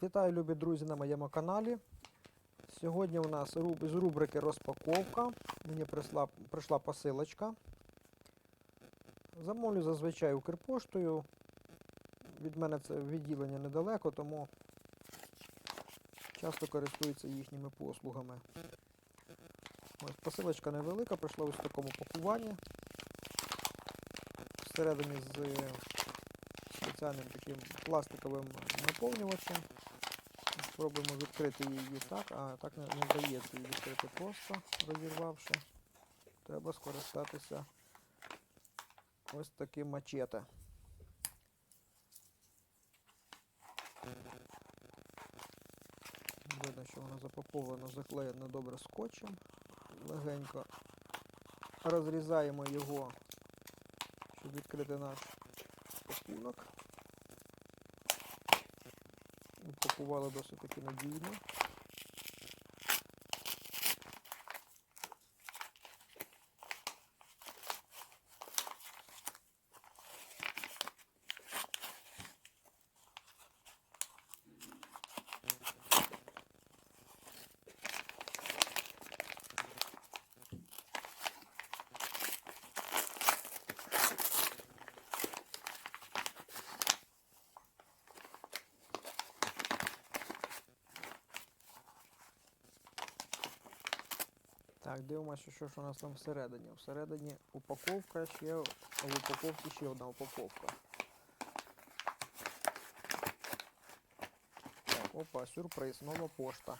Вітаю, любі друзі, на моєму каналі. Сьогодні у нас з рубрики розпаковка. Мені прийшла, прийшла посилочка. Замовлю зазвичай Укрпоштою. Від мене це відділення недалеко, тому часто користуються їхніми послугами. Ось посилочка невелика, прийшла ось в такому пакуванні. Всередині з спеціальним таким пластиковим наповнювачем. Спробуємо відкрити її так, а так не, вдається її відкрити просто, розірвавши. Треба скористатися ось таким мачете. Видно, що воно запаковано, заклеєно добре скотчем. Легенько розрізаємо його, щоб відкрити наш пакунок. Упакували досить таки надійно. Так, дивимося, що ж у нас там всередині. Всередині упаковка, ще в упаковці ще одна упаковка. Так, опа, сюрприз, нова пошта.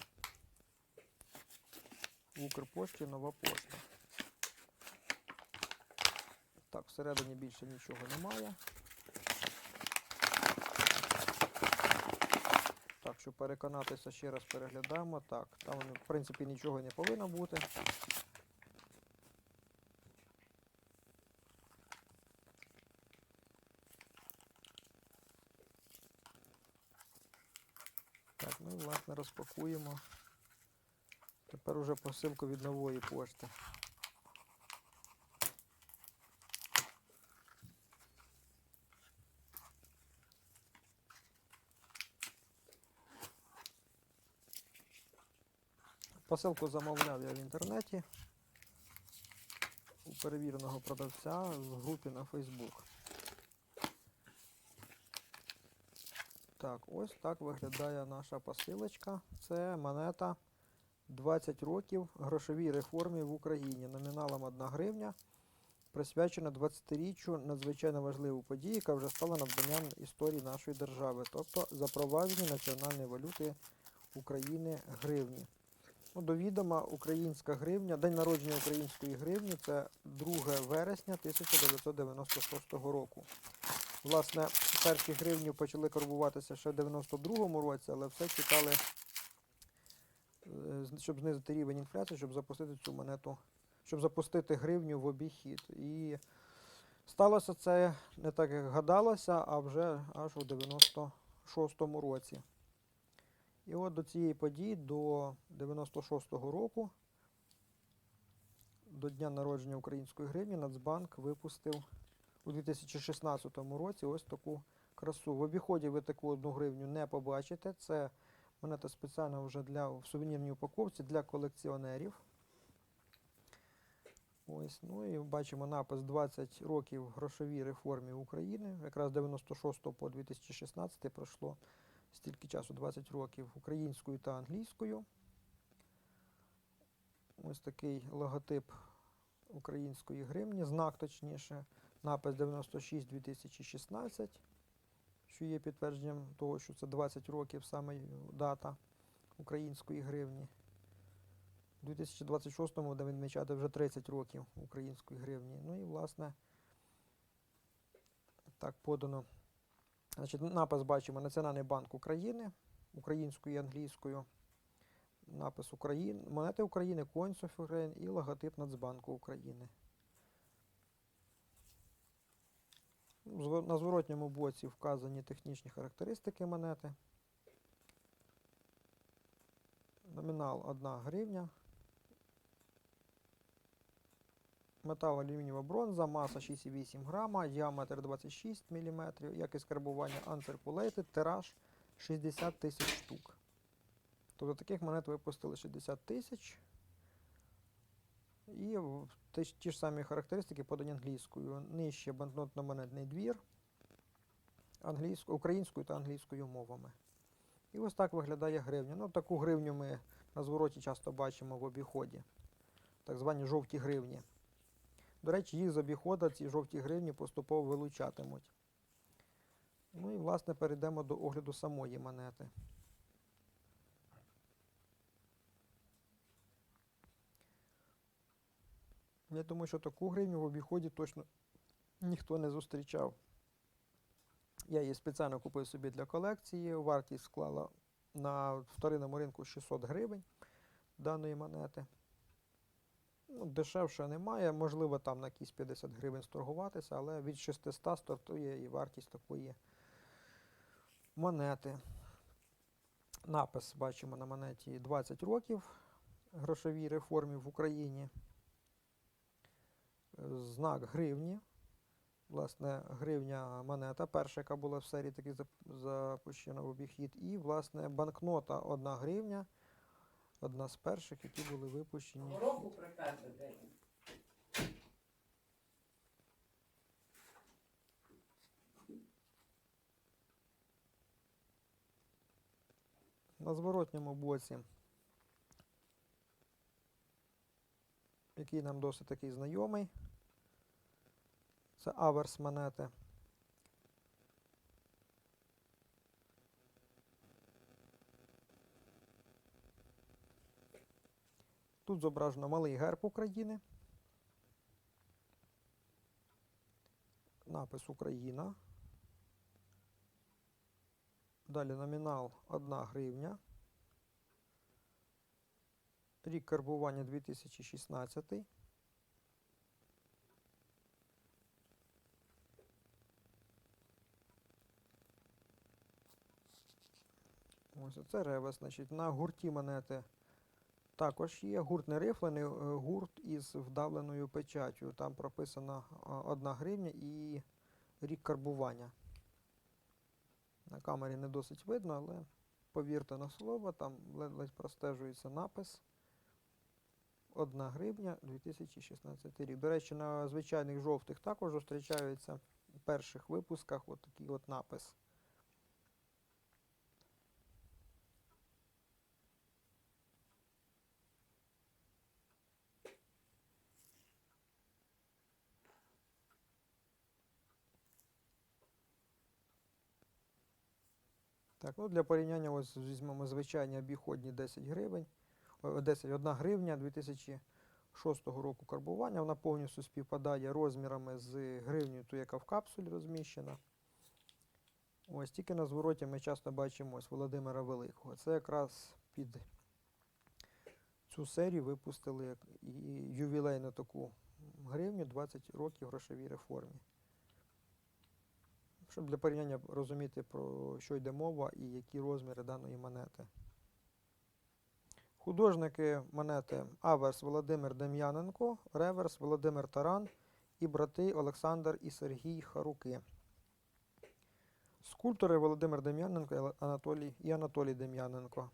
В Укрпошті нова пошта. Так, всередині більше нічого немає. Щоб переконатися, ще раз переглядаємо. Так, там в принципі нічого не повинно бути. Так, ну власне розпакуємо. Тепер уже посилку від нової пошти. Посилку замовляв я в інтернеті у перевіреного продавця в групі на Facebook. Так, ось так виглядає наша посилочка. Це монета 20 років грошовій реформі в Україні. Номіналом 1 гривня. Присвячена 20-річчю надзвичайно важливої події, яка вже стала надбанням історії нашої держави, тобто запровадження національної валюти України гривні. Ну, до відома, українська гривня, день народження української гривні це 2 вересня 1996 року. Власне, перші гривні почали карбуватися ще в 92-му році, але все чекали, е, щоб знизити рівень інфляції, щоб запустити цю монету, щоб запустити гривню в обіхід. І сталося це не так, як гадалося, а вже аж у 96-му році. І от до цієї події, до 96-го року, до дня народження української гривні, Нацбанк випустив у 2016 році ось таку красу. В обіході ви таку одну гривню не побачите. Це монета спеціально вже для в сувенірній упаковці для колекціонерів. Ось, ну і бачимо напис 20 років грошовій реформі України. Якраз 96 по 2016 пройшло стільки часу, 20 років українською та англійською. Ось такий логотип української гривні, знак точніше, напис 96 2016, що є підтвердженням того, що це 20 років саме дата української гривні. У 2026-му буде відмічати вже 30 років української гривні. Ну і власне так подано. Значить, напис бачимо Національний банк України українською і англійською. Напис України, монети України, Coins of Ukraine і логотип Нацбанку України. На зворотньому боці вказані технічні характеристики монети. Номінал 1 гривня. Метал алюмінієва бронза, маса 6,8 грама, діаметр 26 мм, якість карбування uncirculated, тираж 60 тисяч штук. Тобто таких монет випустили 60 тисяч. І ті, ті ж самі характеристики подані англійською. Нижче банкнотно-монетний двір українською та англійською мовами. І ось так виглядає гривня. Ну, таку гривню ми на звороті часто бачимо в обіході. Так звані жовті гривні. До речі, їх з обіходу ці жовті гривні поступово вилучатимуть. Ну і, власне, перейдемо до огляду самої монети. Я думаю, що таку гривню в обіході точно ніхто не зустрічав. Я її спеціально купив собі для колекції. Вартість склала на вторинному ринку 600 гривень даної монети. Ну, дешевше немає, можливо, там на якісь 50 гривень сторгуватися, але від 600 стартує і вартість такої монети. Напис бачимо на монеті 20 років грошовій реформі в Україні. Знак гривні. Власне, гривня монета, перша, яка була в серії таких зап- запущена в обіхід. І, власне, банкнота 1 гривня, одна з перших, які були випущені. Року прикаже день. На зворотньому боці, який нам досить такий знайомий. Це аверс монети. Тут зображено малий герб України. Напис Україна. Далі номінал 1 гривня. Рік карбування 2016. Ось це реверс. Значить, на гурті монети також є. Гурт не рифлений, е, гурт із вдавленою печаттю. Там прописана 1 гривня і рік карбування. На камері не досить видно, але повірте на слово, там ледь-ледь простежується напис. 1 гривня 2016 рік. До речі, на звичайних жовтих також зустрічаються в перших випусках от такий от напис. Так, ну для порівняння ось візьмемо звичайні обіходні 10 гривень, 10, 1 гривня 2006 року карбування. Вона повністю співпадає розмірами з гривнею, ту, яка в капсулі розміщена. Ось тільки на звороті ми часто бачимо ось Володимира Великого. Це якраз під цю серію випустили і ювілейну таку гривню 20 років грошовій реформі. Щоб для порівняння розуміти, про що йде мова і які розміри даної монети. Художники монети Аверс Володимир Дем'яненко, Реверс Володимир Таран і брати Олександр і Сергій Харуки. Скульптори Володимир Дем'яненко і Анатолій, Дем'яненко.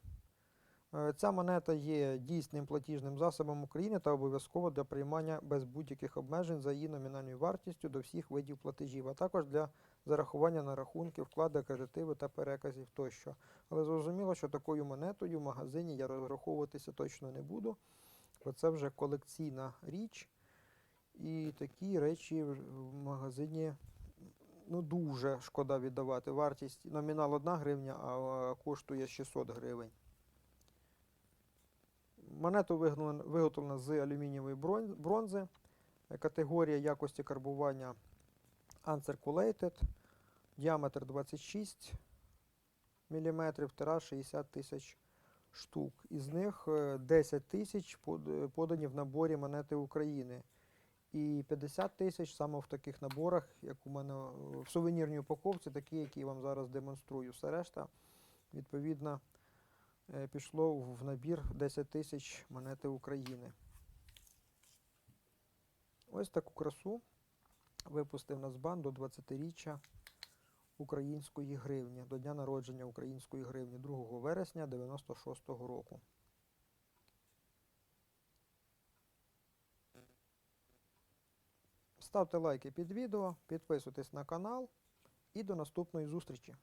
Е, Ця монета є дійсним платіжним засобом України та обов'язково для приймання без будь-яких обмежень за її номінальною вартістю до всіх видів платежів, а також для зарахування на рахунки, вклади, кредитиви та переказів тощо. Але зрозуміло, що такою монетою в магазині я розраховуватися точно не буду, бо це вже колекційна річ. І такі речі в магазині ну, дуже шкода віддавати. Вартість номінал 1 гривня, а коштує 600 гривень. Монету виготовлено з алюмінієвої бронзи. Категорія якості карбування Uncirculated. Діаметр 26 мм, тираж 60 тисяч штук. Із них е, 10 тисяч е, подані в наборі монети України. І 50 тисяч саме в таких наборах, як у мене е, в сувенірній упаковці, такі, які я вам зараз демонструю. Все решта, відповідно, е, пішло в набір 10 тисяч монети України. Ось таку красу випустив Нацбан до 20-річчя української гривні до дня народження української гривні 2 вересня 96-го року. Ставте лайки під відео, підписуйтесь на канал і до наступної зустрічі!